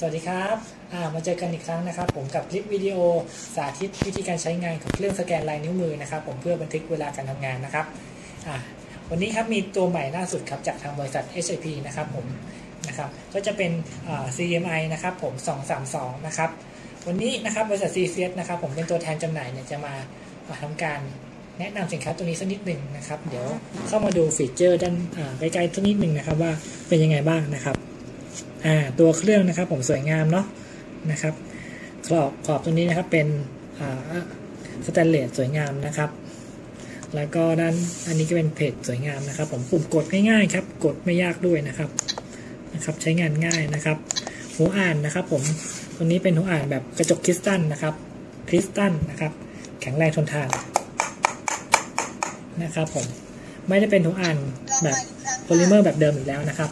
สวัสดีครับมาเจอกันอีกครั้งนะครับ ผมกับคลิปวิดีโอสาธิตวิธีการใช้งานของเครื่องสแกนลายนิ้วมือนะครับ ผมเพื่อบันทึกเวลาการทำงานนะครับวันนี้ครับมีตัวใหม่ล่าสุดครับจากทางบริษัท SAP นะครับผมนะครับก็จะเป็น CMI นะครับผม 232 นะครับ วันนี้นะครับบริษัท CCS นะครับผมเป็นตัวแทนจำหน่ายเนี่ยจะมามาทำการแนะนำสินค้าตัวนี้สักนิดหนึ่งนะครับ เดี๋ยวเข้ามาดูฟีเจอร์ด้านใกล้ๆสักนิดหนึ่งนะครับว่าเป็นยังไงบ้างนะครับ อ่าตัวเครื่องนะครับผมสวยงามเนาะนะครับขอบขอบตรงนี้นะครับเป็นอ่าสแตนเลสสวยงามนะครับ แล้วก็ด้านอันนี้ก็เป็นเพจสวยงามนะครับ ผมปุ่มกดง่ายๆครับ กดไม่ยากด้วยนะครับนะครับ ใช้งานง่ายนะครับหัวอ่านนะครับ ผมตัวนี้เป็นหัวอ่านแบบกระจกคริสตัลนะครับคริสตัลนะครับ แข็งแรงทนทานนะครับผม ไม่ได้เป็นหัวอ่านแบบโพลิเมอร์แบบเดิมอีกแล้วนะครับ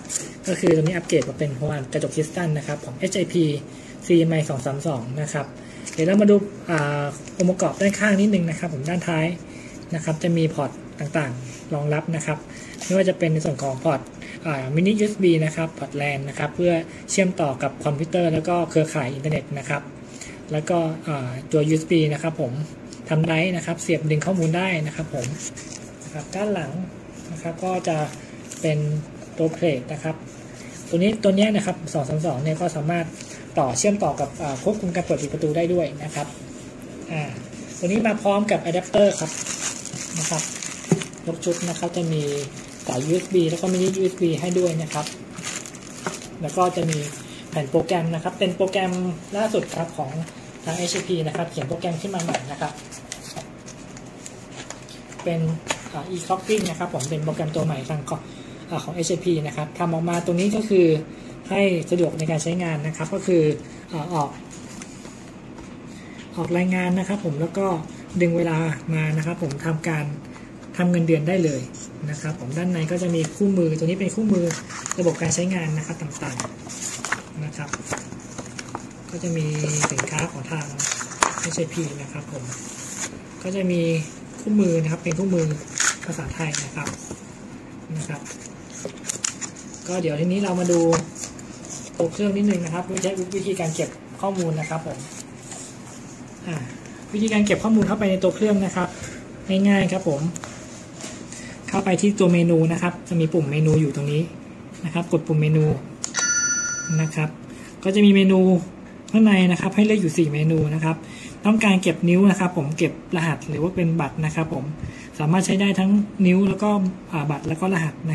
ก็คือตัวนี้อัปเกรดมาเป็นหัวอ่านกระจกคริสตัลนะครับของ HIP CMI 232นะครับ เดี๋ยวเรามาดูองค์ประกอบด้านข้างนิดนึงนะครับ ผมด้านท้ายนะครับ จะมีพอร์ตต่างๆ รองรับนะครับ ไม่ว่าจะเป็นในส่วนของพอร์ตมินิ USB นะครับพอร์ตแลนนะครับ เพื่อเชื่อมต่อกับคอมพิวเตอร์ แล้วก็เครือข่ายอินเทอร์เน็ตนะครับ แล้วก็ตัว USB นะครับผมทำได้นะครับ เสียบดึงข้อมูลได้นะครับผม นะครับ ด้านหลังนะครับก็จะเป็นตัวเพลทนะครับ ตัวนี้ตัวนี้นะครับ232เนี่ยก็สามารถต่อเชื่อมต่อกับควบคุมการเปิดปิดประตูได้ด้วยนะครับอ่าตัวนี้มาพร้อมกับอะแดปเตอร์ครับนะครับยกชุดนะครับจะมีสาย USB แล้วก็มินิ USB ให้ด้วยนะครับ แล้วก็จะมีแผ่นโปรแกรมนะครับ เป็นโปรแกรมล่าสุดครับของทาง HP นะครับ เขียนโปรแกรมขึ้นมาใหม่นะครับ เป็น e-copy นะครับผมเป็นโปรแกรมตัวใหม่ทางของ HP นะครับทำออกมาตรงนี้ก็คือให้สะดวกในการใช้งานนะครับ ก็คือออกออกรายงานนะครับ ผมแล้วก็ดึงเวลามานะครับ ผมทำการทำเงินเดือนได้เลยนะครับ ผมด้านในก็จะมีคู่มือตัวนี้เป็นคู่มือระบบการใช้งานนะครับต่างๆนะครับ ก็จะมีสินค้าของทาง HP นะครับผมก็จะมีคู่มือนะครับเป็นคู่มือ ภาษาไทยนะครับนะครับ ก็เดี๋ยวทีนี้เรามาดูตัวเครื่องนิดนึงนะครับวิธีวิธีการเก็บข้อมูลนะครับผมวิธีการเก็บข้อมูลเข้าไปในตัวเครื่องนะครับง่ายๆครับผม เข้าไปที่ตัวเมนูนะครับ จะมีปุ่มเมนูอยู่ตรงนี้นะครับ กดปุ่มเมนูนะครับ ก็จะมีเมนูข้างในนะครับ ให้เลือกอยู่ 4 เมนูนะครับ ต้องการเก็บนิ้วนะครับ ผมเก็บรหัสหรือว่าเป็นบัตรนะครับ ผมสามารถใช้ได้ทั้งนิ้วแล้วก็บัตรแล้วก็รหัสนะ